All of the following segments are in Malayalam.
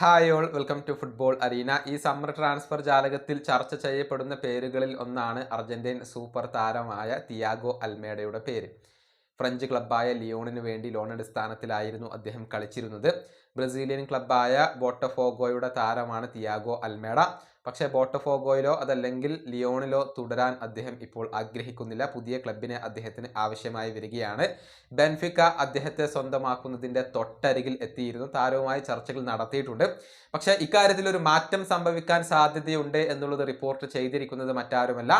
Hi all welcome to football arena. ഈ സമ്മർ ട്രാൻസ്ഫർ ജാലകത്തിൽ ചർച്ച ചെയ്യപ്പെടുന്ന പേരുകളിൽ ഒന്നാണ് അർജന്റീൻ സൂപ്പർ താരമായ തിയാഗോ അൽമേഡയുടെ പേര്. ഫ്രഞ്ച് ക്ലബ്ബായ ലിയോണിന് വേണ്ടി ലോൺ അടിസ്ഥാനത്തിലായിരുന്നു അദ്ദേഹം കളിച്ചിരുന്നത്. ബ്രസീലിയൻ ക്ലബ്ബായ ബോട്ടഫോഗോയുടെ താരമാണ് തിയാഗോ അൽമേഡ. പക്ഷേ ബോട്ടഫോഗോയിലോ അതല്ലെങ്കിൽ ലിയോണിലോ തുടരാൻ അദ്ദേഹം ഇപ്പോൾ ആഗ്രഹിക്കുന്നില്ല. പുതിയ ക്ലബിനെ അദ്ദേഹത്തിന് ആവശ്യമായി വരികയാണ്. ബെൻഫിക്ക അദ്ദേഹത്തെ സ്വന്തമാക്കുന്നതിന്റെ തൊട്ടരികിൽ എത്തിയിരുന്നു. താരവുമായി ചർച്ചകൾ നടത്തിയിട്ടുണ്ട്. പക്ഷേ ഇക്കാര്യത്തിൽ ഒരു മാറ്റം സംഭവിക്കാൻ സാധ്യതയുണ്ട് എന്നുള്ളത് റിപ്പോർട്ട് ചെയ്തിരിക്കുന്നത് മറ്റാരുമല്ല.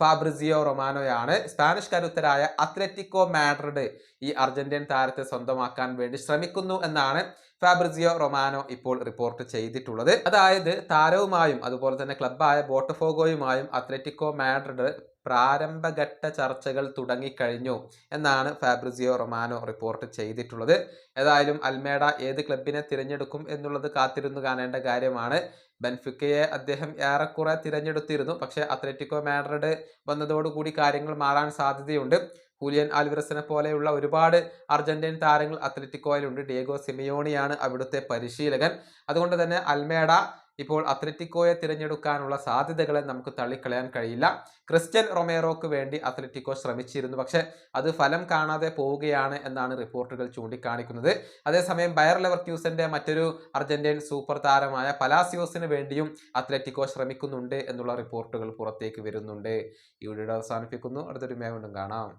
ഫാബ്രിസിയോ റൊമാനോയാണ്. സ്പാനിഷ് കരുത്തരായ അത്ലറ്റിക്കോ മാഡ്രിഡ് ഈ അർജന്റീൻ താരത്തെ സ്വന്തമാക്കാൻ വേണ്ടി ശ്രമിക്കുന്നു എന്നാണ് ഫാബ്രിസിയോ റൊമാനോ ഇപ്പോൾ റിപ്പോർട്ട് ചെയ്തിട്ടുള്ളത്. അതായത് താരവുമായും അതുപോലെ തന്നെ ക്ലബ്ബായ ബോട്ടഫോഗോയുമായും അത്ലറ്റിക്കോ മാഡ്രിഡ് പ്രാരംഭഘട്ട ചർച്ചകൾ തുടങ്ങിക്കഴിഞ്ഞു എന്നാണ് ഫാബ്രിസിയോ റൊമാനോ റിപ്പോർട്ട് ചെയ്തിട്ടുള്ളത്. ഏതായാലും അൽമേഡ ഏത് ക്ലബിനെ തിരഞ്ഞെടുക്കും എന്നുള്ളത് കാത്തിരുന്നു കാണേണ്ട കാര്യമാണ്. ബെൻഫിക്കയെ അദ്ദേഹം ഏറെക്കുറെ തിരഞ്ഞെടുത്തിരുന്നു. പക്ഷേ അത്ലറ്റിക്കോ മാഡ്രിഡ് വന്നതോടുകൂടി കാര്യങ്ങൾ മാറാൻ സാധ്യതയുണ്ട്. ഹൂലിയൻ ആൽവിറസിനെ പോലെയുള്ള ഒരുപാട് അർജന്റീൻ താരങ്ങൾ അത്ലറ്റിക്കോയിലുണ്ട്. ഡിയേഗോ സിമിയോണിയാണ് അവിടുത്തെ പരിശീലകൻ. അതുകൊണ്ട് തന്നെ അൽമേഡ ഇപ്പോൾ അത്ലറ്റിക്കോയെ തിരഞ്ഞെടുക്കാനുള്ള സാധ്യതകളെ നമുക്ക് തള്ളിക്കളയാൻ കഴിയില്ല. ക്രിസ്ത്യൻ റൊമേറോക്ക് വേണ്ടി അത്ലറ്റിക്കോ ശ്രമിച്ചിരുന്നു. പക്ഷേ അത് ഫലം കാണാതെ പോവുകയാണ് എന്നാണ് റിപ്പോർട്ടുകൾ ചൂണ്ടിക്കാണിക്കുന്നത്. അതേസമയം ബയർ ലെവർക്യൂസന്റെ മറ്റൊരു അർജന്റീൻ സൂപ്പർ താരമായ പലാസിയോസിന് വേണ്ടിയും അത്ലറ്റിക്കോ ശ്രമിക്കുന്നുണ്ട് എന്നുള്ള റിപ്പോർട്ടുകൾ പുറത്തേക്ക് വരുന്നുണ്ട്. ഈ വീഡിയോ അവസാനിപ്പിക്കുന്നു. അടുത്തൊരു മേ കൊണ്ടും കാണാം.